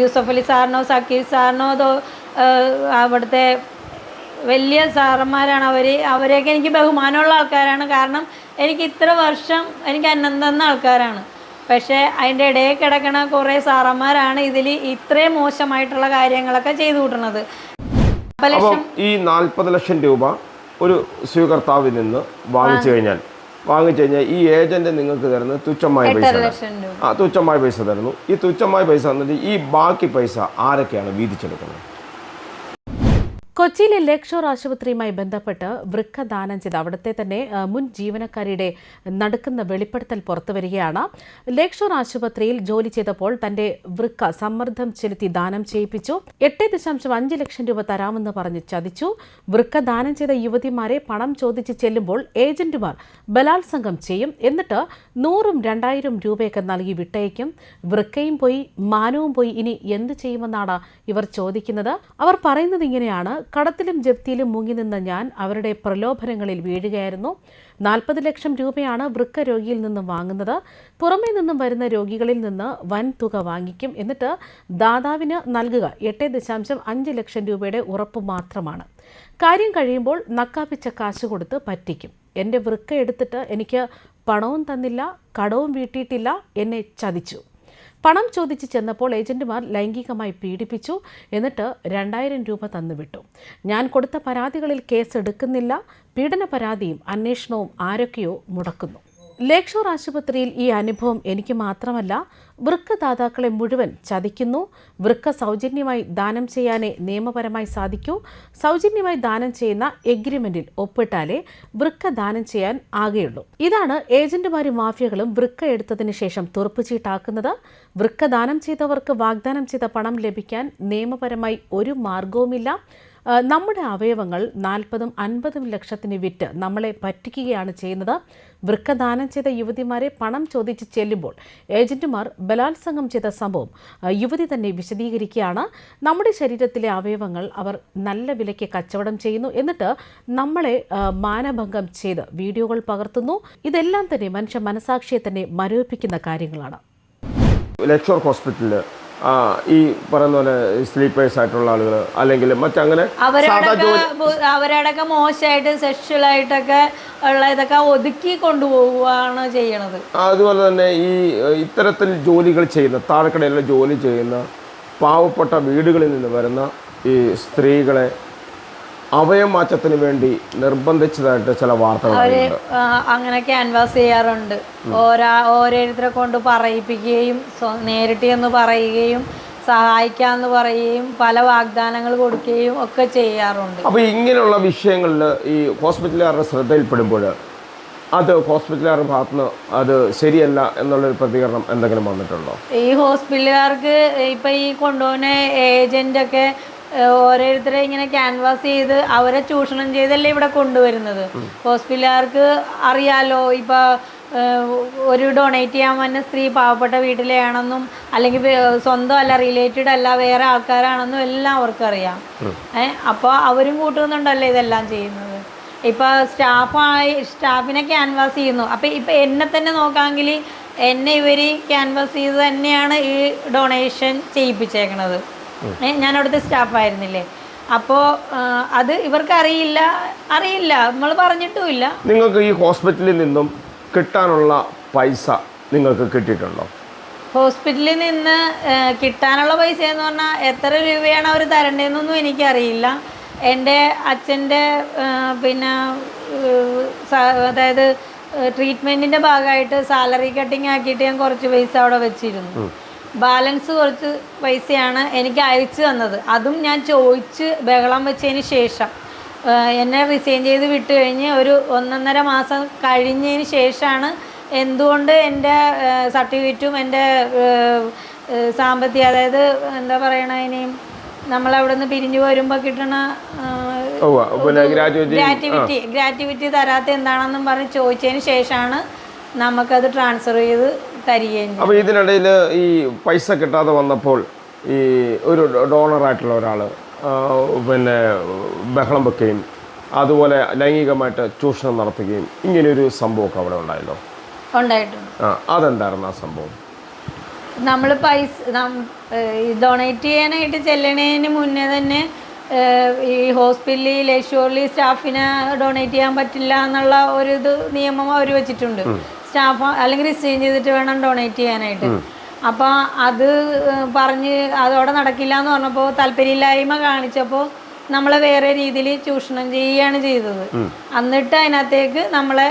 യൂസഫ് അലി സാറിനോ സക്കീർ സാറിനോ അതോ അവിടുത്തെ വലിയ സാറന്മാരാണ് അവർ അവരെയൊക്കെ എനിക്ക് ബഹുമാനമുള്ള ആൾക്കാരാണ്. കാരണം എനിക്ക് ഇത്ര വർഷം എനിക്ക് അന്നം തന്ന ആൾക്കാരാണ്. പക്ഷേ അതിന്റെ ഇടയിൽ കിടക്കണ കുറേ സാറന്മാരാണ് ഇതിൽ ഇത്രയും മോശമായിട്ടുള്ള കാര്യങ്ങളൊക്കെ ചെയ്തു കൂട്ടണത് അപ്പം ഈ നാൽപ്പത് ലക്ഷം രൂപ ഒരു സ്വീകർത്താവിൽ നിന്ന് വാങ്ങിച്ചു കഴിഞ്ഞാൽ വാങ്ങിച്ചു കഴിഞ്ഞാൽ ഈ ഏജന്റ് നിങ്ങൾക്ക് തരുന്നത് തുച്ഛമായ പൈസ ആ തുച്ഛമായ പൈസ തരുന്നു. ഈ തുച്ഛമായ പൈസ എന്നിട്ട് ഈ ബാക്കി പൈസ ആരൊക്കെയാണ് വീതിച്ചെടുക്കുന്നത്? കൊച്ചിയിലെ ലേക്ക് ഷോർ ആശുപത്രിയുമായി ബന്ധപ്പെട്ട് വൃക്ക ദാനം ചെയ്ത് അവിടുത്തെ തന്നെ മുൻ ജീവനക്കാരിയുടെ നടക്കുന്ന വെളിപ്പെടുത്തൽ പുറത്തുവരികയാണ്. ലേക്ക് ഷോർ ആശുപത്രിയിൽ ജോലി ചെയ്തപ്പോൾ തന്റെ വൃക്ക സമ്മർദ്ദം ചെലുത്തി ദാനം ചെയ്യിപ്പിച്ചു. എട്ട് ദശാംശം അഞ്ച് ലക്ഷം രൂപ തരാമെന്ന് പറഞ്ഞ് ചതിച്ചു. വൃക്ക ദാനം ചെയ്ത യുവതിമാരെ പണം ചോദിച്ച് ചെല്ലുമ്പോൾ ഏജന്റുമാർ ബലാത്സംഗം ചെയ്യും. എന്നിട്ട് നൂറും രണ്ടായിരം രൂപയൊക്കെ നൽകി വിട്ടയക്കും. വൃക്കയും പോയി മാനവും പോയി. ഇനി എന്ത് ചെയ്യുമെന്നാണ് ഇവർ ചോദിക്കുന്നത്. അവർ പറയുന്നത് ഇങ്ങനെയാണ് കടത്തിലും ജപ്തിയിലും മുങ്ങി നിന്ന ഞാൻ അവരുടെ പ്രലോഭനങ്ങളിൽ വീഴുകയായിരുന്നു. നാൽപ്പത് ലക്ഷം രൂപയാണ് വൃക്ക രോഗിയിൽ നിന്നും വാങ്ങുന്നത്. പുറമേ നിന്നും വരുന്ന രോഗികളിൽ നിന്ന് വൻ തുക വാങ്ങിക്കും. എന്നിട്ട് ദാതാവിന് നൽകുക എട്ട് ദശാംശം അഞ്ച് ലക്ഷം രൂപയുടെ ഉറപ്പ് മാത്രമാണ്. കാര്യം കഴിയുമ്പോൾ നക്കാപ്പിച്ച കാശ് കൊടുത്ത് പറ്റിക്കും. എന്റെ വൃക്ക എടുത്തിട്ട് എനിക്ക് പണവും തന്നില്ല കടവും വീട്ടിയിട്ടില്ല എന്നെ ചതിച്ചു. പണം ചോദിച്ച് ചെന്നപ്പോൾ ഏജന്റുമാർ ലൈംഗികമായി പീഡിപ്പിച്ചു. എന്നിട്ട് രണ്ടായിരം രൂപ തന്നുവിട്ടു. ഞാൻ കൊടുത്ത പരാതികളിൽ കേസ് എടുക്കുന്നില്ല പീഡന പരാതിയും അന്വേഷണവും ആരൊക്കെയോ മുടക്കുന്നു. ലേക്ഷോർ ആശുപത്രിയിൽ ഈ അനുഭവം എനിക്ക് മാത്രമല്ല വൃക്ക ദാതാക്കളെ മുഴുവൻ ചതിക്കുന്നു. വൃക്ക സൗജന്യമായി ദാനം ചെയ്യാനേ നിയമപരമായി സാധിക്കൂ. സൗജന്യമായി ദാനം ചെയ്യുന്ന എഗ്രിമെന്റിൽ ഒപ്പിട്ടാലേ വൃക്ക ദാനം ചെയ്യാൻ ആകെയുള്ളൂ. ഇതാണ് ഏജന്റുമാരും മാഫിയകളും വൃക്ക എടുത്തതിന് ശേഷം തുറപ്പുചീട്ടാക്കുന്നത്. വൃക്ക ദാനം ചെയ്തവർക്ക് വാഗ്ദാനം ചെയ്ത പണം ലഭിക്കാൻ നിയമപരമായി ഒരു മാർഗവുമില്ല നമ്മുടെ അവയവങ്ങൾ നാൽപ്പതും അൻപതും ലക്ഷത്തിന് വിറ്റ് നമ്മളെ പറ്റിക്കുകയാണ് ചെയ്യുന്നത്. വൃക്കദാനം ചെയ്ത യുവതിമാരെ പണം ചോദിച്ച് ചെല്ലുമ്പോൾ ഏജന്റുമാർ ബലാത്സംഗം ചെയ്ത സംഭവം യുവതി തന്നെ വിശദീകരിക്കുകയാണ്. നമ്മുടെ ശരീരത്തിലെ അവയവങ്ങൾ അവർ നല്ല വിലയ്ക്ക് കച്ചവടം ചെയ്യുന്നു എന്നിട്ട് നമ്മളെ മാനഭംഗം ചെയ്ത് വീഡിയോകൾ പകർത്തുന്നു. ഇതെല്ലാം തന്നെ മനുഷ്യ മനസാക്ഷിയെ തന്നെ മരവിപ്പിക്കുന്ന കാര്യങ്ങളാണ്. ലക്ഷോർ ഹോസ്പിറ്റലിൽ ഈ പറയുന്ന പോലെ സ്ലീപ്പേഴ്സ് ആയിട്ടുള്ള ആളുകൾ അല്ലെങ്കിൽ മറ്റങ്ങനെ അവരടക്കം മോശമായിട്ട് സെക്ഷലായിട്ടൊക്കെ ഉള്ള ഇതൊക്കെ ഒതുക്കി കൊണ്ടുപോവുകയാണ് ചെയ്യണത്. അതുപോലെ തന്നെ ഈ ഇത്തരത്തിൽ ജോലികൾ ചെയ്യുന്ന താഴെക്കടയിലെ ജോലി ചെയ്യുന്ന പാവപ്പെട്ട വീടുകളിൽ നിന്ന് വരുന്ന ഈ സ്ത്രീകളെ അവയമാറ്റത്തിന് വേണ്ടി നിർബന്ധിച്ചതായിട്ട് ചില വാർത്തകൾ അങ്ങനെ ക്യാൻവാസ് ചെയ്യാറുണ്ട്. ഓരോ ഓരോരുത്തരെ കൊണ്ട് പറയിപ്പിക്കുകയും നേരിട്ട് എന്ന് പറയുകയും സഹായിക്കാന്ന് പറയുകയും പല വാഗ്ദാനങ്ങൾ കൊടുക്കുകയും ഒക്കെ ചെയ്യാറുണ്ട്. അപ്പോൾ ഇങ്ങനെയുള്ള വിഷയങ്ങളിൽ ഈ ഹോസ്പിറ്റലുകാരുടെ ശ്രദ്ധയിൽപ്പെടുമ്പോൾ അത് ഹോസ്പിറ്റലുകാരുടെ ഭാഗത്തുനിന്ന് അത് ശരിയല്ല എന്നുള്ളൊരു പ്രതികരണം എന്തെങ്കിലും വന്നിട്ടുണ്ടോ? ഈ ഹോസ്പിറ്റലുകാർക്ക് ഇപ്പം ഈ കൊണ്ടുപോകുന്ന ഏജന്റൊക്കെ ഓരോരുത്തരെ ഇങ്ങനെ ക്യാൻവാസ് ചെയ്ത് അവരെ ചൂഷണം ചെയ്തല്ലേ ഇവിടെ കൊണ്ടുവരുന്നത്? ഹോസ്പിറ്റലുകാർക്ക് അറിയാലോ ഇപ്പൊ ഒരു ഡൊണേറ്റ് ചെയ്യാൻ വന്ന സ്ത്രീ പാവപ്പെട്ട വീട്ടിലെയാണെന്നും അല്ലെങ്കിൽ സ്വന്തം അല്ല റിലേറ്റഡ് അല്ല വേറെ ആൾക്കാരാണെന്നും എല്ലാം അവർക്കറിയാം. ഏഹ് അപ്പോൾ അവരും കൂട്ടുന്നുണ്ടല്ലോ ഇതെല്ലാം ചെയ്യുന്നത്. ഇപ്പൊ സ്റ്റാഫായി സ്റ്റാഫിനെ ക്യാൻവാസ് ചെയ്യുന്നു. അപ്പൊ ഇപ്പൊ എന്നെ തന്നെ നോക്കാമെങ്കിൽ എന്നെ ഇവർ ക്യാൻവാസ് ചെയ്ത് തന്നെയാണ് ഈ ഡൊണേഷൻ ചെയ്യിപ്പിച്ചേക്കണത്. ഞാൻ അവിടുത്തെ സ്റ്റാഫായിരുന്നില്ലേ അപ്പോ അത് ഇവർക്ക് അറിയില്ല അറിയില്ല നമ്മൾ പറഞ്ഞിട്ടുമില്ല. നിങ്ങൾക്ക് ഈ ഹോസ്പിറ്റലിൽ നിന്നും കിട്ടാനുള്ള പൈസ നിങ്ങൾക്ക് കിട്ടിയിട്ടുണ്ടോ? ഹോസ്പിറ്റലിൽ നിന്ന് കിട്ടാനുള്ള പൈസ എന്ന് പറഞ്ഞാൽ എത്ര രൂപയാണ് അവർ തരേണ്ടതെന്നൊന്നും എനിക്കറിയില്ല. എന്റെ അച്ഛന്റെ പിന്നെ അതായത് ട്രീറ്റ്മെന്റിന്റെ ഭാഗമായിട്ട് സാലറി കട്ടിങ് ആക്കിയിട്ട് ഞാൻ കുറച്ച് പൈസ അവിടെ വെച്ചിരുന്നു. ബാലൻസ് കുറച്ച് പൈസയാണ് എനിക്ക് അയച്ചു തന്നത്. അതും ഞാൻ ചോദിച്ച് ബഹളം വെച്ചതിന് ശേഷം. എന്നെ റിസൈൻ ചെയ്ത് വിട്ട് കഴിഞ്ഞ് ഒരു ഒന്നൊന്നര മാസം കഴിഞ്ഞതിന് ശേഷമാണ് എന്തുകൊണ്ട് എന്റെ സർട്ടിഫിക്കറ്റും എന്റെ സാമ്പത്തിക അതായത് എന്താ പറയണ ഇനി? നമ്മളവിടെ നിന്ന് പിരിഞ്ഞു വരുമ്പോൾ കിട്ടണ ഗ്രാറ്റുവിറ്റി ഗ്രാറ്റുവിറ്റി തരാത്ത എന്താണെന്നും പറഞ്ഞ് ചോദിച്ചതിന് ശേഷമാണ് നമുക്കത് ട്രാൻസ്ഫർ ചെയ്ത് തരികയും അപ്പോൾ ഇതിനിടയിൽ ഈ പൈസ കിട്ടാതെ വന്നപ്പോൾ ഈ ഒരു ഡോണറായിട്ടുള്ള ഒരാൾ പിന്നെ ബഹളം വെക്കുകയും അതുപോലെ ലൈംഗികമായിട്ട് ചൂഷണം നടത്തുകയും ഇങ്ങനെയൊരു സംഭവമൊക്കെ അവിടെ ഉണ്ടായല്ലോ. ഉണ്ടായിട്ടുണ്ട്. ആ അതെന്തായിരുന്നു ആ സംഭവം? നമ്മൾ പൈസ ഡൊണേറ്റ് ചെയ്യാനായിട്ട് ചെല്ലണേന് മുന്നേ തന്നെ ഈ ഹോസ്പിറ്റലിൽ ലക്ഷോറിൽ സ്റ്റാഫിനെ ഡൊണേറ്റ് ചെയ്യാൻ പറ്റില്ല എന്നുള്ള ഒരു ഇത് നിയമം അവർ വെച്ചിട്ടുണ്ട്. സ്റ്റാഫ് അല്ലെങ്കിൽ റിസീവ് ചെയ്തിട്ട് വേണം ഡൊണേറ്റ് ചെയ്യാനായിട്ട്. അപ്പോൾ അത് പറഞ്ഞ് അതോടെ നടക്കില്ല എന്ന് പറഞ്ഞപ്പോൾ താല്പര്യമില്ലായ്മ കാണിച്ചപ്പോൾ നമ്മളെ വേറെ രീതിയിൽ ചൂഷണം ചെയ്യുകയാണ് ചെയ്തത്. എന്നിട്ട് അതിനകത്തേക്ക് നമ്മളെ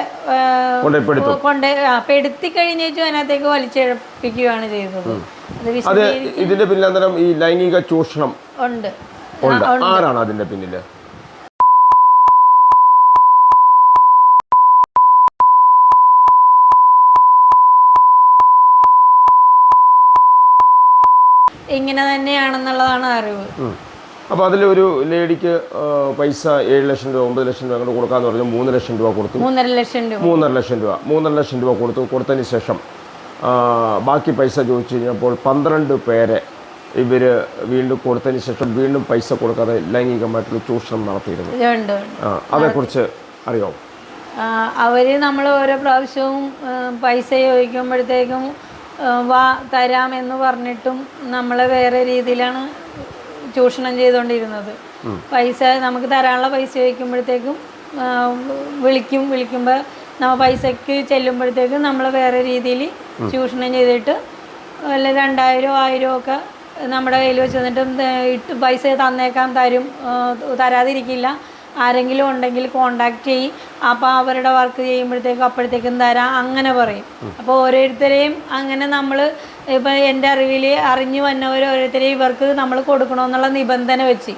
കൊണ്ട് പെടുത്തി കഴിഞ്ഞേച്ചു അതിനകത്തേക്ക് വലിച്ചെഴപ്പിക്കുകയാണ് ചെയ്തത്. അത് ഇതിന്റെ പിന്നിൽ ഈ ലൈംഗിക ചൂഷണം ഉണ്ട്. ഉണ്ട്. ആരാണ് അതിന്റെ പിന്നിൽ? ഇങ്ങനെ തന്നെയാണെന്നുള്ളതാണ് അറിവ്. അപ്പോൾ അപ്പൊ അതിൽ ഒരു ലേഡിക്ക് പൈസ ഏഴ് ലക്ഷം രൂപ ഒമ്പത് ലക്ഷം രൂപ അങ്ങോട്ട് കൊടുക്കാന്ന് പറഞ്ഞു മൂന്ന് ലക്ഷം രൂപ കൊടുത്തു. മൂന്നര ലക്ഷം രൂപ. മൂന്നര ലക്ഷം രൂപ മൂന്നര ലക്ഷം രൂപ കൊടുത്തു. കൊടുത്തതിന് ശേഷം ബാക്കി പൈസ ചോദിച്ചു കഴിഞ്ഞപ്പോൾ പന്ത്രണ്ട് പേരെ ഇവർ വീണ്ടും കൊടുത്തതിന് ശേഷം വീണ്ടും പൈസ കൊടുക്കാതെ ലൈംഗികമായിട്ടുള്ള ചൂഷണം നടത്തിയിരുന്നു. അതേക്കുറിച്ച് അറിയാമോ അവർ നമ്മൾ ഓരോ പ്രാവശ്യവും പൈസ ചോദിക്കുമ്പോഴത്തേക്കും വാ തരാം എന്ന് പറഞ്ഞിട്ടും നമ്മളെ വേറെ രീതിയിലാണ് ചൂഷണം ചെയ്തുകൊണ്ടിരുന്നത്. പൈസ നമുക്ക് തരാനുള്ള പൈസ ചോദിക്കുമ്പോഴത്തേക്കും വിളിക്കും വിളിക്കുമ്പോൾ നമ്മൾ പൈസക്ക് ചെല്ലുമ്പോഴത്തേക്കും നമ്മൾ വേറെ രീതിയിൽ ചൂഷണം ചെയ്തിട്ട് വല്ല രണ്ടായിരം ആയിരം ഒക്കെ നമ്മുടെ കയ്യിൽ വെച്ച് തന്നിട്ടും ഇട്ട് പൈസ തന്നേക്കാൻ തരും തരാതിരിക്കില്ല. ആരെങ്കിലും ഉണ്ടെങ്കിൽ കോണ്ടാക്ട് ചെയ്യും. അപ്പോൾ അവരുടെ വർക്ക് ചെയ്യുമ്പോഴത്തേക്കും അപ്പോഴത്തേക്കും തരാം. അങ്ങനെ പറയും. അപ്പോൾ ഓരോരുത്തരെയും അങ്ങനെ നമ്മൾ ഇപ്പം എന്റെ അറിവിൽ അറിഞ്ഞു വന്നവർ ഓരോരുത്തരെയും ഇവർക്ക് നമ്മൾ കൊടുക്കണമെന്നുള്ള നിബന്ധന വെച്ച്.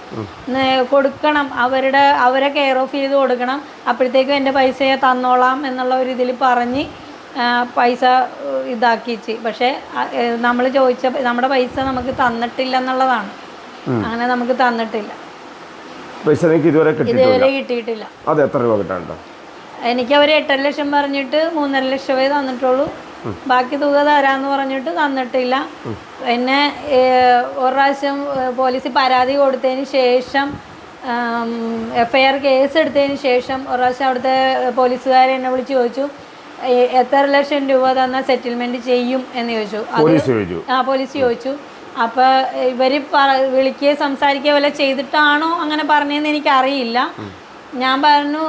കൊടുക്കണം. അവരുടെ അവരെ കെയർ ഓഫ് ചെയ്ത് കൊടുക്കണം. അപ്പോഴത്തേക്കും എന്റെ പൈസയെ തന്നോളാം എന്നുള്ള ഒരു ഇതിൽ പറഞ്ഞ് പൈസ ഇതാക്കിച്ച്. പക്ഷേ നമ്മൾ ചോദിച്ച നമ്മുടെ പൈസ നമുക്ക് തന്നിട്ടില്ല എന്നുള്ളതാണ്. അങ്ങനെ നമുക്ക് തന്നിട്ടില്ല. പൈസ നിങ്ങൾക്ക് ഇതുവരെ കിട്ടിയിട്ടില്ല. അതെ കിട്ടിയിട്ടില്ല. അത് എത്ര രൂപ കിട്ടാനുണ്ടോ? എനിക്ക് അവർ എട്ടര ലക്ഷം പറഞ്ഞിട്ട് മൂന്നര ലക്ഷമേ തന്നിട്ടുള്ളൂ. ബാക്കി തുക തരാന്ന് പറഞ്ഞിട്ട് തന്നിട്ടില്ല. പിന്നെ ഏഹ്, ഒരു പ്രാവശ്യം പോലീസിൽ പോലീസ് പരാതി കൊടുത്തതിന് ശേഷം എഫ്ഐആർ ഐ ആർ കേസ് എടുത്തതിന് ശേഷം ഒരു പ്രാവശ്യം അവിടുത്തെ പോലീസുകാരെ എന്നെ വിളിച്ച് ചോദിച്ചു "എ- എത്ര ലക്ഷം രൂപ തന്നാൽ സെറ്റിൽമെന്റ് ചെയ്യും? എന്ന് ചോദിച്ചു? ആ പോലീസ് ചോദിച്ചു. അപ്പോൾ ഇവർ വിളിക്കുകയോ സംസാരിക്കുകയോ വല്ല ചെയ്തിട്ടാണോ അങ്ങനെ പറഞ്ഞതെന്ന് എനിക്കറിയില്ല. ഞാൻ പറഞ്ഞു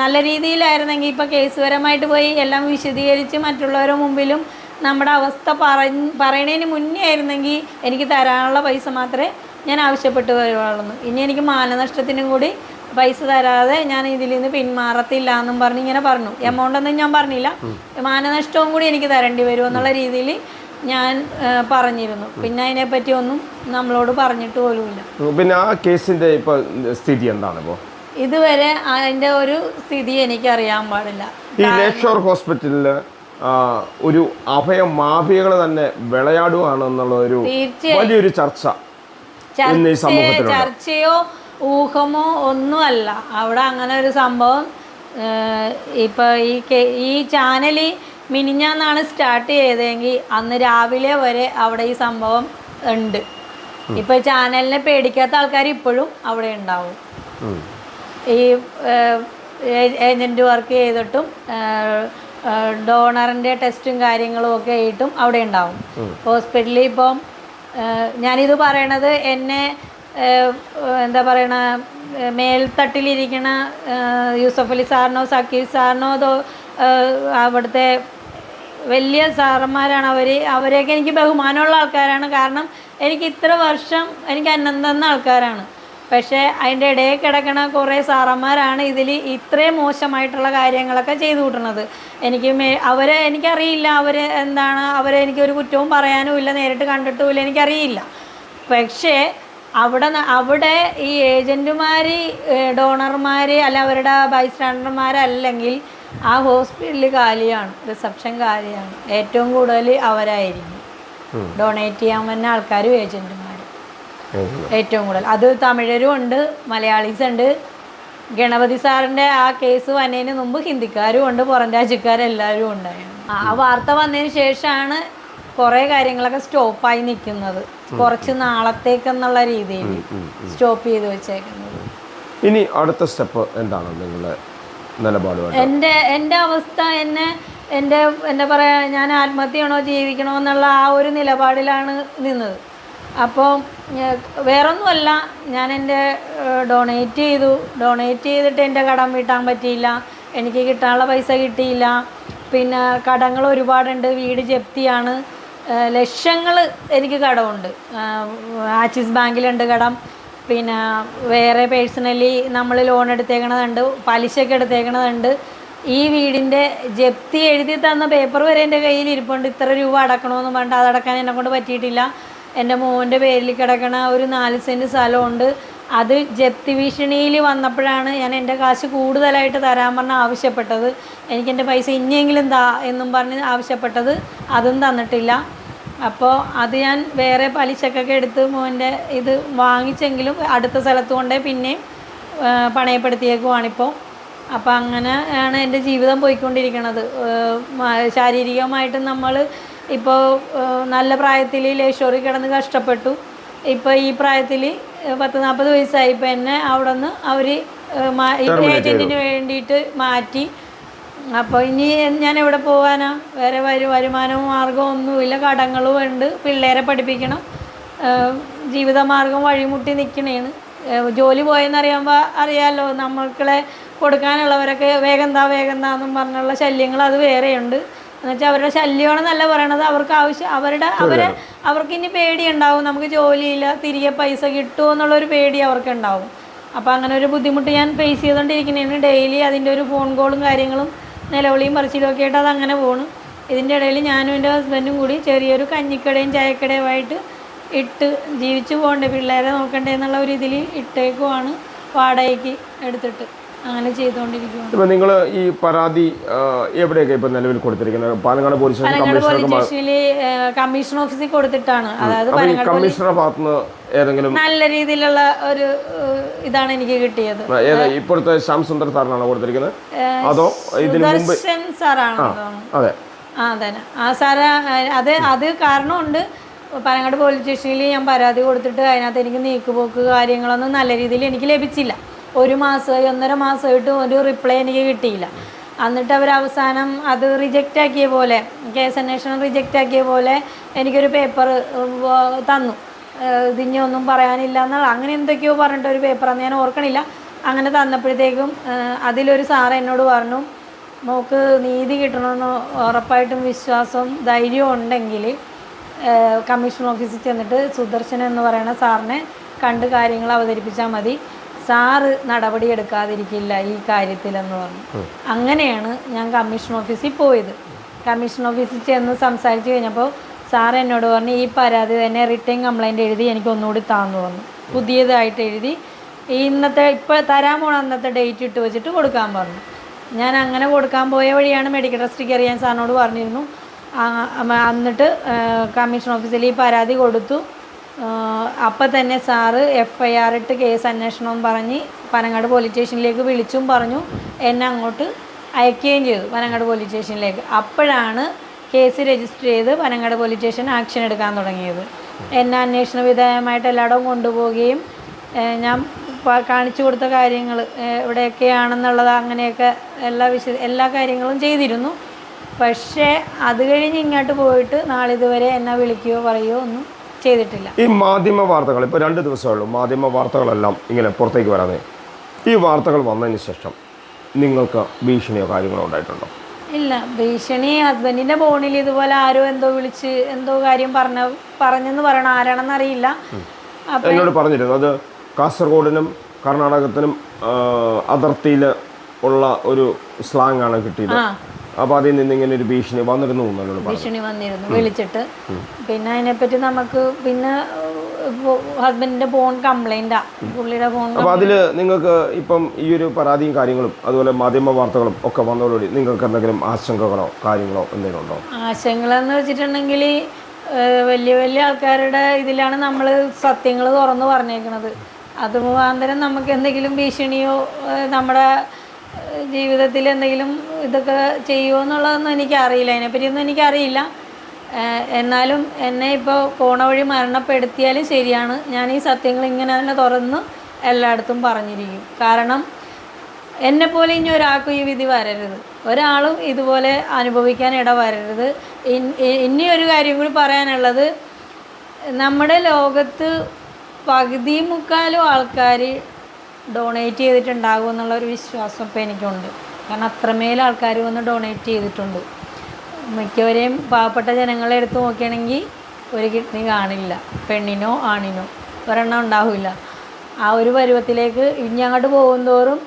നല്ല രീതിയിലായിരുന്നെങ്കിൽ ഇപ്പോൾ കേസുപരമായിട്ട് പോയി എല്ലാം വിശദീകരിച്ച് മറ്റുള്ളവരുടെ മുമ്പിലും നമ്മുടെ അവസ്ഥ പറഞ്ഞ് പറയണതിന് മുന്നേ ആയിരുന്നെങ്കിൽ എനിക്ക് തരാനുള്ള പൈസ മാത്രമേ ഞാൻ ആവശ്യപ്പെട്ട് വരുവാളുന്നു ഇനി എനിക്ക് മാനനഷ്ടത്തിനും കൂടി പൈസ തരാതെ ഞാൻ ഇതിൽ നിന്ന് പിന്മാറത്തില്ല എന്നും പറഞ്ഞ് ഇങ്ങനെ പറഞ്ഞു. എമൗണ്ട് ഒന്നും ഞാൻ പറഞ്ഞില്ല. മാനനഷ്ടവും കൂടി എനിക്ക് തരേണ്ടി വരുമെന്നുള്ള രീതിയിൽ ഞാൻ പറഞ്ഞിരുന്നു. പിന്നെ അതിനെപ്പറ്റി ഒന്നും നമ്മളോട് പറഞ്ഞിട്ട് പോലുമില്ല. പിന്നെ ആ കേസിന്റെ ഇപ്പൊ സ്ഥിതി എന്താണ് ഇപ്പോ? ഇതുവരെ അതിന്റെ ഒരു സ്ഥിതി എനിക്ക് അറിയാൻ പാടില്ല. ഈ ലേക്ഷോർ ഹോസ്പിറ്റലിൽ ഒരു അഭയ മാഫിയകൾ തന്നെ വിളയാടുകയാണെന്നുള്ള ഒരു വലിയൊരു ചർച്ച ചർച്ചയോ ഊഹമോ ഒന്നുമല്ല. അവിടെ അങ്ങനെ ഒരു സംഭവം ഇപ്പൊ ഈ ഈ ചാനൽ മിനിഞ്ഞാന്നാണ് സ്റ്റാർട്ട് ചെയ്തതെങ്കിൽ അന്ന് രാവിലെ വരെ അവിടെ ഈ സംഭവം ഉണ്ട്. ഇപ്പൊ ചാനലിനെ പേടിക്കാത്ത ആൾക്കാർ ഇപ്പോഴും അവിടെ ഉണ്ടാവും. ഈ ഏജന്റ് വർക്ക് ചെയ്തിട്ടും ഡോണറിന്റെ ടെസ്റ്റും കാര്യങ്ങളും ഒക്കെ ആയിട്ടും അവിടെ ഉണ്ടാവും. ഹോസ്പിറ്റലിൽ ഇപ്പം ഞാനിത് പറയണത് എന്നെ എന്താ പറയണ മേൽത്തട്ടിലിരിക്കണ യൂസഫ് അലി സാറിനോ സക്കീർ സാറിനോ അതോ അവിടുത്തെ വലിയ സാറന്മാരാണ് അവർ അവരെയൊക്കെ എനിക്ക് ബഹുമാനമുള്ള ആൾക്കാരാണ്. കാരണം എനിക്ക് ഇത്ര വർഷം എനിക്ക് അന്നം തന്ന ആൾക്കാരാണ്. പക്ഷേ അതിന്റെ ഇടയിൽ കിടക്കണ കുറേ സാറന്മാരാണ് ഇതിൽ ഇത്രയും മോശമായിട്ടുള്ള കാര്യങ്ങളൊക്കെ ചെയ്തു കൂട്ടണത്. എനിക്ക് മേ അവരെ എനിക്കറിയില്ല. അവർ എന്താണ് അവരെ എനിക്കൊരു കുറ്റവും പറയാനും ഇല്ല നേരിട്ട് കണ്ടിട്ടുമില്ല. എനിക്കറിയില്ല. പക്ഷേ അവിടെ അവിടെ ഈ ഏജന്റുമാർ ഡോണർമാർ അല്ല അവരുടെ ബൈസ്റ്റാൻഡർമാരല്ലെങ്കിൽ ആ ഹോസ്പിറ്റലിൽ കാലിയാണ് റിസപ്ഷൻ കാലിയാണ്. ഏറ്റവും കൂടുതൽ അവരായിരിക്കും. ഡൊണേറ്റ് ചെയ്യാൻ വന്ന ആൾക്കാരും ഏജന്റുമാർ ഏറ്റവും കൂടുതൽ. അത് തമിഴരും ഉണ്ട് മലയാളീസ് ഉണ്ട്. ഗണപതി സാറിന്റെ ആ കേസ് വന്നതിന് മുമ്പ് ഹിന്ദിക്കാരും ഉണ്ട് പുറം രാജ്യക്കാരെല്ലാവരും ഉണ്ടായിരുന്നു ആ ആ വാർത്ത വന്നതിന് ശേഷമാണ് കുറേ കാര്യങ്ങളൊക്കെ സ്റ്റോപ്പായി നിൽക്കുന്നത്. കുറച്ച് നാളത്തേക്കെന്നുള്ള രീതിയിൽ സ്റ്റോപ്പ് ചെയ്ത് വെച്ചേക്കുന്നത്. ഇനി അടുത്ത സ്റ്റെപ്പ് എന്താണ് നിങ്ങളുടെ നിലപാടുമായിട്ട്. എന്റെ എന്റെ അവസ്ഥ എന്നെ എന്റെ എന്താ പറയുക ഞാൻ ആത്മഹത്യയാണോ ജീവിക്കണോ എന്നുള്ള ആ ഒരു നിലപാടിലാണ് നിന്നത്. അപ്പോൾ വേറൊന്നുമല്ല ഞാൻ എന്റെ ഡൊണേറ്റ് ചെയ്തു. ഡൊണേറ്റ് ചെയ്തിട്ട് എന്റെ കടം വീട്ടാൻ പറ്റിയില്ല. എനിക്ക് കിട്ടാനുള്ള പൈസ കിട്ടിയില്ല. പിന്നെ കടങ്ങൾ ഒരുപാടുണ്ട്. വീട് ജപ്തിയാണ്. ലക്ഷങ്ങൾ എനിക്ക് കടമുണ്ട്. ആക്സിസ് ബാങ്കിലുണ്ട് കടം. പിന്നെ വേറെ പേഴ്സണലി നമ്മൾ ലോൺ എടുത്തേക്കണതുണ്ട് പലിശക്ക് എടുത്തേക്കണതുണ്ട്. ഈ വീടിന്റെ ജപ്തി എഴുതി തന്ന പേപ്പർ വരെ എന്റെ കയ്യിൽ ഇരിപ്പുണ്ട്. ഇത്ര രൂപ അടക്കണമെന്ന് പറഞ്ഞിട്ട് അതടക്കാൻ എന്നെ കൊണ്ട് പറ്റിയിട്ടില്ല. എന്റെ മോന്റെ പേരിൽ കിടക്കണ ഒരു നാല് സെന്റ് സ്ഥലമുണ്ട്. അത് ജപ്തി ഭീഷണിയിൽ വന്നപ്പോഴാണ് ഞാൻ എന്റെ കാശ് കൂടുതലായിട്ട് തരാൻ പറഞ്ഞ് ആവശ്യപ്പെട്ടത്. എനിക്കെന്റെ പൈസ ഇനിയെങ്കിലും താ എന്നും പറഞ്ഞ് ആവശ്യപ്പെട്ടത് അതും തന്നിട്ടില്ല. അപ്പോൾ അത് ഞാൻ വേറെ പലിശക്കൊക്കെ എടുത്ത് മോന്റെ ഇത് വാങ്ങിച്ചെങ്കിലും അടുത്ത സ്ഥലത്ത് കൊണ്ടേ പിന്നെയും പണയപ്പെടുത്തിയേക്കുവാണിപ്പോൾ അപ്പോൾ അങ്ങനെ ആണ് എന്റെ ജീവിതം പോയിക്കൊണ്ടിരിക്കുന്നത് ശാരീരികമായിട്ടും ശാരീരികമായിട്ട് നമ്മൾ ഇപ്പോൾ നല്ല പ്രായത്തിൽ ലേശോറി കിടന്ന് കഷ്ടപ്പെട്ടു. ഇപ്പോൾ ഈ പ്രായത്തിൽ പത്ത് നാൽപ്പത് വയസ്സായി ഇപ്പോൾ എന്നെ അവിടെ നിന്ന് അവർ ഏജന്റിന് വേണ്ടിയിട്ട് മാറ്റി. അപ്പോൾ ഇനി ഞാൻ എവിടെ പോകാനാ വേറെ വരു വരുമാനവും മാർഗവും ഒന്നുമില്ല. കടങ്ങളും ഉണ്ട്. പിള്ളേരെ പഠിപ്പിക്കണം. ജീവിതമാർഗം വഴിമുട്ടി നിൽക്കണേന്ന് ജോലി പോയെന്നറിയുമ്പോൾ അറിയാമല്ലോ നമ്മൾക്കളെ കൊടുക്കാനുള്ളവരൊക്കെ വേഗം താ വേഗം താ എന്നും പറഞ്ഞുള്ള ശല്യങ്ങൾ അത് വേറെയുണ്ട്. എന്നുവെച്ചാൽ അവരുടെ ശല്യമാണെന്നല്ല പറയണത്. അവർക്ക് ആവശ്യം അവരുടെ അവരെ അവർക്ക് ഇനി പേടിയുണ്ടാവും. നമുക്ക് ജോലിയില്ല തിരികെ പൈസ കിട്ടുമോ എന്നുള്ളൊരു പേടി അവർക്ക് ഉണ്ടാവും അപ്പോൾ അങ്ങനെ ഒരു ബുദ്ധിമുട്ട് ഞാൻ ഫേസ് ചെയ്തുകൊണ്ടിരിക്കുന്നതിന് ഡെയിലി അതിന്റെ ഒരു ഫോൺ കോളും കാര്യങ്ങളും നിലവിളിയും പറിച്ചിലും ഒക്കെ ആയിട്ട് അതങ്ങനെ പോണു. ഇതിന്റെ ഇടയിൽ ഞാനും എന്റെ ഹസ്ബൻഡും കൂടി ചെറിയൊരു കഞ്ഞിക്കടയും ചായക്കടയുമായിട്ട് ഇട്ട് ജീവിച്ചു പോകണ്ടേ. പിള്ളേരെ നോക്കണ്ടേ എന്നുള്ള ഒരു ഇതിൽ ഇട്ടേക്കുവാണ് വാടകയ്ക്ക് എടുത്തിട്ട്. അങ്ങനെ ചെയ്തുകൊണ്ടിരിക്കുകയാണ് ഇപ്പം നിങ്ങൾ ഈ പരാതി എവിടെയൊക്കെ ഇപ്പം നിലവിൽ കൊടുത്തിരിക്കുന്നത്? Palakkad police station Palakkad police സ്റ്റേഷനിൽ കമ്മീഷൻ ഓഫീസിൽ കൊടുത്തിട്ടാണ്. അതായത് പാലക്കാട് കമ്മീഷണറുടെ ഭാഗത്തുനിന്ന് ഏതെങ്കിലും നല്ല രീതിയിലുള്ള ഒരു ഇതാണ് എനിക്ക് കിട്ടിയത്. ഇപ്പോഴത്തെ ശ്യാം സുന്ദർ സാറിനാണ് കൊടുത്തിരിക്കുന്നത്? അതോ ഇതിന് മുമ്പ് സാറാണ് അതെ. ആ അതന്നെ. ആ സാറ് അത് അത് കാരണമുണ്ട്. പാലക്കാട് പോലീസ് സ്റ്റേഷനിൽ ഞാൻ പരാതി കൊടുത്തിട്ട് അതിനകത്ത് എനിക്ക് നീക്കുപോക്ക് കാര്യങ്ങളൊന്നും നല്ല രീതിയിൽ എനിക്ക് ലഭിച്ചില്ല. ഒരു മാസമായി ഒന്നര മാസമായിട്ട് ഒരു റിപ്ലൈ എനിക്ക് കിട്ടിയില്ല. എന്നിട്ട് അവർ അവസാനം അത് റിജക്റ്റ് ആക്കിയ പോലെ കേസ് അന്വേഷണം റിജക്റ്റ് ആക്കിയ പോലെ എനിക്കൊരു പേപ്പർ തന്നു. ഇതിഞ്ഞൊന്നും പറയാനില്ല എന്നുള്ള അങ്ങനെ എന്തൊക്കെയോ പറഞ്ഞിട്ട് ഒരു പേപ്പറാണ് ഞാൻ ഓർക്കണില്ല. അങ്ങനെ തന്നപ്പോഴത്തേക്കും അതിലൊരു സാറ് എന്നോട് പറഞ്ഞു മോക്ക് നീതി കിട്ടണമെന്ന് ഉറപ്പായിട്ടും വിശ്വാസവും ധൈര്യവും ഉണ്ടെങ്കിൽ കമ്മീഷൻ ഓഫീസിൽ ചെന്നിട്ട് സുദർശൻ എന്ന് പറയുന്ന സാറിനെ കണ്ട് കാര്യങ്ങൾ അവതരിപ്പിച്ചാൽ മതി. സാറ് നടപടി എടുക്കാതിരിക്കില്ല ഈ കാര്യത്തിലെന്ന് പറഞ്ഞു. അങ്ങനെയാണ് ഞാൻ കമ്മീഷൻ ഓഫീസിൽ പോയത്. കമ്മീഷൻ ഓഫീസിൽ ചെന്ന് സംസാരിച്ച് കഴിഞ്ഞപ്പോൾ സാർ എന്നോട് പറഞ്ഞു ഈ പരാതി തന്നെ റിട്ടേൺ കംപ്ലൈന്റ് എഴുതി എനിക്ക് ഒന്നുകൂടി താന്നു പറഞ്ഞു. പുതിയതായിട്ട് എഴുതി ഈ ഇന്നത്തെ ഇപ്പോൾ തരാൻ പോണ അന്നത്തെ ഡേറ്റ് ഇട്ട് വെച്ചിട്ട് കൊടുക്കാൻ പറഞ്ഞു. ഞാൻ അങ്ങനെ കൊടുക്കാൻ പോയ വഴിയാണ് മെഡിക്കൽ ട്രസ്റ്റ് കയറി ഞാൻ സാറിനോട് പറഞ്ഞിരുന്നു. എന്നിട്ട് കമ്മീഷൻ ഓഫീസിൽ ഈ പരാതി കൊടുത്തു. അപ്പം തന്നെ സാറ് എഫ് ഐ ആർ ഇട്ട് കേസ് അന്വേഷണം പറഞ്ഞ് പനങ്ങാട് പോലീസ് സ്റ്റേഷനിലേക്ക് വിളിച്ചും പറഞ്ഞു എന്നെ അങ്ങോട്ട് അയക്കുകയും ചെയ്തു പനങ്ങാട് പോലീസ് സ്റ്റേഷനിലേക്ക് അപ്പോഴാണ് കേസ് രജിസ്റ്റർ ചെയ്ത് പനങ്ങാട് പോലീസ് സ്റ്റേഷൻ ആക്ഷൻ എടുക്കാൻ തുടങ്ങിയത്. എന്നെ അന്വേഷണ വിധേയമായിട്ട് എല്ലായിടവും കൊണ്ടുപോവുകയും ഞാൻ കാണിച്ചു കൊടുത്ത കാര്യങ്ങൾ എവിടെയൊക്കെയാണെന്നുള്ളത് അങ്ങനെയൊക്കെ എല്ലാ വിശ എല്ലാ കാര്യങ്ങളും ചെയ്തിരുന്നു. പക്ഷേ അത് കഴിഞ്ഞ് ഇങ്ങോട്ട് പോയിട്ട് നാളിതുവരെ എന്നെ വിളിക്കുകയോ പറയുകയോ ഒന്നും ചെയ്തിട്ടില്ല. ഈ മാധ്യമ വാർത്തകൾ ഇപ്പോൾ രണ്ട് ദിവസമേ ഉള്ളൂ മാധ്യമ വാർത്തകളെല്ലാം ഇങ്ങനെ പുറത്തേക്ക് വരാതെ. ഈ വാർത്തകൾ വന്നതിന് ശേഷം നിങ്ങൾക്ക് ഭീഷണിയോ കാര്യങ്ങളോ ഉണ്ടായിട്ടുണ്ടോ? ഇല്ല ഭീഷണി ഹസ്ബൻഡിന്റെ ഫോണിൽ ഇതുപോലെ ആരോ എന്തോ വിളിച്ച് എന്തോ കാര്യം പറഞ്ഞ പറഞ്ഞെന്ന് പറയണം. ആരാണെന്ന് അറിയില്ല. എന്നോട് പറഞ്ഞിരുന്നു അത് കാസർഗോഡിനും കർണാടകത്തിനും അതിർത്തിയിൽ ഉള്ള ഒരു സ്ലാങ് ആണ് കിട്ടിയത് അപ്പോൾ അതിൽ നിന്ന് ഇങ്ങനെ ഒരു ഭീഷണി വന്നിരുന്നു ഭീഷണി വന്നിരുന്നു വിളിച്ചിട്ട്. പിന്നെ അതിനെപ്പറ്റി നമുക്ക് പിന്നെ ഹസ്ബൻഡിന്റെ ഫോൺ കംപ്ലൈന്റാ പുള്ളിയുടെ ഫോൺ അപ്പോൾ അതിൽ നിങ്ങൾക്ക് ഇപ്പം ഈ ഒരു പരാതിയും കാര്യങ്ങളും അതുപോലെ മാധ്യമ വാർത്തകളും ഒക്കെ വന്നതോടുകൂടി നിങ്ങൾക്ക് എന്തെങ്കിലും ആശങ്കകളോ കാര്യങ്ങളോ എന്തെങ്കിലും ഉണ്ടോ? ആശങ്കകളെന്ന് വെച്ചിട്ടുണ്ടെങ്കിൽ വലിയ വലിയ ആൾക്കാരുടെ ഇതിലാണ് നമ്മൾ സത്യങ്ങൾ തുറന്നു പറഞ്ഞേക്കുന്നത് അത് മുഖാന്തരം നമുക്ക് എന്തെങ്കിലും ഭീഷണിയോ നമ്മുടെ ജീവിതത്തിൽ എന്തെങ്കിലും ഇതൊക്കെ ചെയ്യുമോ എന്നുള്ളതൊന്നും എനിക്കറിയില്ല. അതിനെപ്പറ്റിയൊന്നും എനിക്കറിയില്ല. എന്നാലും എന്നെ ഇപ്പോൾ പോണ വഴി മരണപ്പെടുത്തിയാലും ശരിയാണ്. ഞാൻ ഈ സത്യങ്ങൾ ഇങ്ങനെ തന്നെ തുറന്ന് എല്ലായിടത്തും പറഞ്ഞിരിക്കും. കാരണം എന്നെ പോലെ ഇനി ഒരാൾക്കും ഈ വിധി വരരുത്. ഒരാളും ഇതുപോലെ അനുഭവിക്കാൻ ഇട വരരുത് ഇനി ഒരു കാര്യം കൂടി പറയാനുള്ളത്. നമ്മുടെ ലോകത്ത് പകുതി മുക്കാലും ആൾക്കാർ ഡൊണേറ്റ് ചെയ്തിട്ടുണ്ടാകും എന്നുള്ള ഒരു വിശ്വാസം ഇപ്പോൾ എനിക്കുണ്ട്. കാരണം അത്രമേൽ ആൾക്കാർ വന്ന് ഡൊണേറ്റ് ചെയ്തിട്ടുണ്ട്. മിക്കവരെയും പാവപ്പെട്ട ജനങ്ങളെ എടുത്ത് നോക്കുകയാണെങ്കിൽ ഒരു കിഡ്നി കാണില്ല. പെണ്ണിനോ ആണിനോ ഒരെണ്ണം ഉണ്ടാവില്ല. ആ ഒരു പരുവത്തിലേക്ക് ഇനി അങ്ങോട്ട് പോകുന്തോറും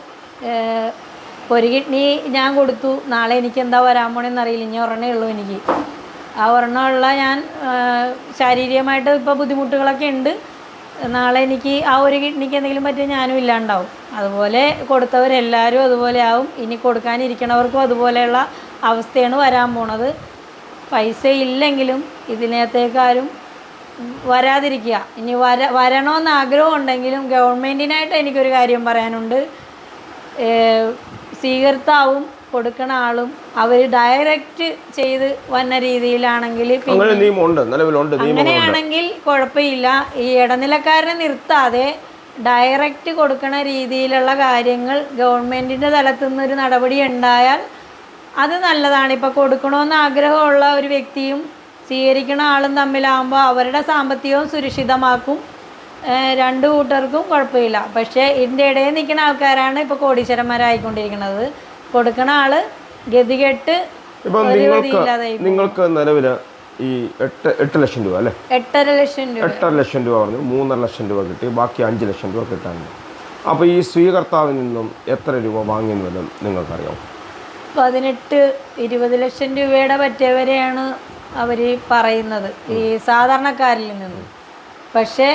തോറും ഒരു കിഡ്നി ഞാൻ കൊടുത്തു. നാളെ എനിക്ക് എന്താ വരാൻ പോണെന്ന് അറിയില്ല ഇനി ഒരെണ്ണേ ഉള്ളൂ എനിക്ക്. ആ ഒരെണ്ണമുള്ള ഞാൻ ശാരീരികമായിട്ട് ഇപ്പോൾ ബുദ്ധിമുട്ടുകളൊക്കെ ഉണ്ട്. നാളെ എനിക്ക് ആ ഒരു കിഡ്നിക്ക് എന്തെങ്കിലും പറ്റിയ ഞാനും ഇല്ലാണ്ടാവും. അതുപോലെ കൊടുത്തവരെല്ലാവരും അതുപോലെ ആവും. ഇനി കൊടുക്കാനിരിക്കണവർക്കും അതുപോലെയുള്ള അവസ്ഥയാണ് വരാൻ പോണത്. പൈസ ഇല്ലെങ്കിലും ഇതിനകത്തേക്കാരും വരാതിരിക്കുക. ഇനി വര വരണമെന്ന് ആഗ്രഹം ഉണ്ടെങ്കിലും ഗവൺമെന്റിനായിട്ട് എനിക്കൊരു കാര്യം പറയാനുണ്ട്. സ്വീകർത്താവും കൊടുക്കണ ആളും അവർ ഡയറക്റ്റ് ചെയ്ത് വന്ന രീതിയിലാണെങ്കിൽ അങ്ങനെയാണെങ്കിൽ കുഴപ്പമില്ല. ഈ ഇടനിലക്കാരനെ നിർത്താതെ ഡയറക്റ്റ് കൊടുക്കുന്ന രീതിയിലുള്ള കാര്യങ്ങൾ ഗവൺമെന്റിന്റെ തലത്തു നിന്നൊരു നടപടി ഉണ്ടായാൽ അത് നല്ലതാണ്. ഇപ്പോൾ കൊടുക്കണമെന്ന് ആഗ്രഹമുള്ള ഒരു വ്യക്തിയും സ്വീകരിക്കുന്ന ആളും തമ്മിലാകുമ്പോൾ അവരുടെ സാമ്പത്തികവും സുരക്ഷിതമാക്കും. രണ്ട് കൂട്ടർക്കും കുഴപ്പമില്ല. പക്ഷേ ഇതിന്റെ ഇടയിൽ നിൽക്കുന്ന ആൾക്കാരാണ് ഇപ്പോൾ കോടീശ്വരന്മാരായിക്കൊണ്ടിരിക്കുന്നത്. കൊടുക്കണ ആൾ ഗതികെട്ട് ഇപ്പം നിങ്ങൾക്ക് നിലവിൽ ഈ എട്ട് എട്ട് ലക്ഷം രൂപ അല്ലേ? എട്ടര ലക്ഷം രൂപ. എട്ടര ലക്ഷം രൂപ പറഞ്ഞു മൂന്നര ലക്ഷം രൂപ കിട്ടി ബാക്കി അഞ്ച് ലക്ഷം രൂപ കിട്ടാനുണ്ട്. അപ്പോൾ ഈ സ്വീകർത്താവിൽ നിന്നും എത്ര രൂപ വാങ്ങിയെന്ന് നിങ്ങൾക്കറിയാം പതിനെട്ട് ഇരുപത് ലക്ഷം രൂപയുടെ പറ്റിയവരെയാണ് അവർ പറയുന്നത് ഈ സാധാരണക്കാരിൽ നിന്ന്. പക്ഷേ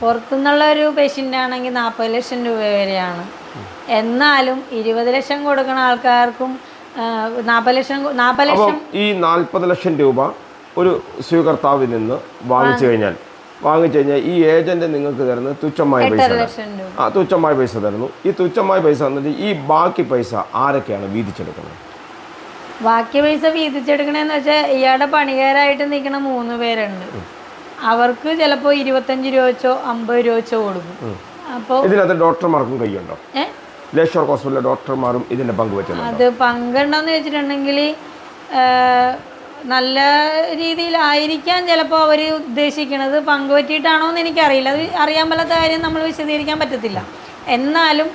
പുറത്തുനിന്നുള്ള ഒരു പേഷ്യന്റ് ആണെങ്കിൽ നാൽപ്പത് ലക്ഷം രൂപ വരെയാണ്. എന്നാലും ഇരുപത് ലക്ഷം കൊടുക്കുന്ന ആൾക്കാർക്കും നാൽപ്പത് ലക്ഷം നാൽപ്പത് ലക്ഷം ഈ നാൽപ്പത് ലക്ഷം രൂപ ഒരു സ്വീകർത്താവിൽ നിന്ന് വാങ്ങിച്ചു കഴിഞ്ഞാൽ വാങ്ങിച്ചു കഴിഞ്ഞാൽ ഈ ഏജന്റ് നിങ്ങൾക്ക് തരുന്ന തുച്ഛമായ പൈസ ആ തുച്ഛമായ പൈസ തരുന്നു. ഈ തുച്ഛമായ പൈസ എന്നിട്ട് ഈ ബാക്കി പൈസ ആരൊക്കെയാണ് വീതിച്ചെടുക്കുന്നത്? ബാക്കി പൈസ വീതിച്ചെടുക്കണേന്ന് വെച്ചാൽ ഇയാളുടെ പണികാരായിട്ട് നിൽക്കുന്ന മൂന്ന് പേരുണ്ട്. അവർക്ക് ചിലപ്പോൾ ഇരുപത്തഞ്ച് രൂപ വെച്ചോ അമ്പത് രൂപ വെച്ചോ കൊടുക്കും. അപ്പോൾ ഇതിനകത്ത് ഡോക്ടർമാർക്കും കൈയുണ്ടോ ഏ? ലേശ്വർ ഹോസ്പിറ്റലിലെ ഡോക്ടർമാരും ഇതിന്റെ പങ്ക് അത് പങ്കുണ്ടെന്ന് വെച്ചിട്ടുണ്ടെങ്കിൽ നല്ല രീതിയിലായിരിക്കാം ചിലപ്പോൾ അവർ ഉദ്ദേശിക്കുന്നത് പങ്കുപറ്റിയിട്ടാണോ എന്ന് എനിക്കറിയില്ല. അത് അറിയാൻ പറ്റാത്ത കാര്യം നമ്മൾ വിശദീകരിക്കാൻ പറ്റത്തില്ല. എന്നാലും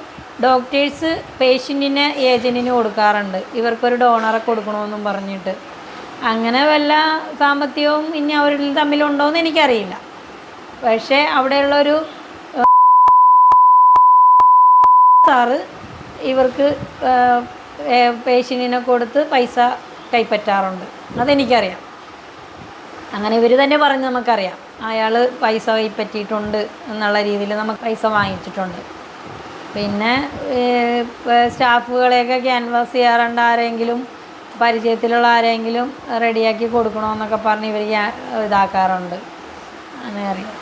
ഡോക്ടേഴ്സ് പേഷ്യന്റിന് ഏജന്റിന് കൊടുക്കാറുണ്ട്. ഇവർക്കൊരു ഡോണറെ കൊടുക്കണമെന്നും പറഞ്ഞിട്ട്. അങ്ങനെ വല്ല സാമ്പത്തികവും ഇനി അവരിൽ തമ്മിലുണ്ടോ എന്ന് എനിക്കറിയില്ല. പക്ഷേ അവിടെയുള്ളൊരു സാറ് ഇവർക്ക് പേഷ്യന്റിനെ കൊടുത്ത് പൈസ കൈപ്പറ്റാറുണ്ട്. അതെനിക്കറിയാം. അങ്ങനെ ഇവർ തന്നെ പറഞ്ഞ് നമുക്കറിയാം. അയാൾ പൈസ കൈപ്പറ്റിയിട്ടുണ്ട് എന്നുള്ള രീതിയിൽ നമുക്ക് പൈസ വാങ്ങിച്ചിട്ടുണ്ട്. പിന്നെ സ്റ്റാഫുകളെയൊക്കെ ക്യാൻവാസ് ചെയ്യാറുണ്ട് ആരെങ്കിലും പരിചയത്തിലുള്ള ആരെങ്കിലും റെഡിയാക്കി കൊടുക്കണമെന്നൊക്കെ പറഞ്ഞ് ഇവർ ഇതാക്കാറുണ്ട്. അങ്ങനെ അറിയാം.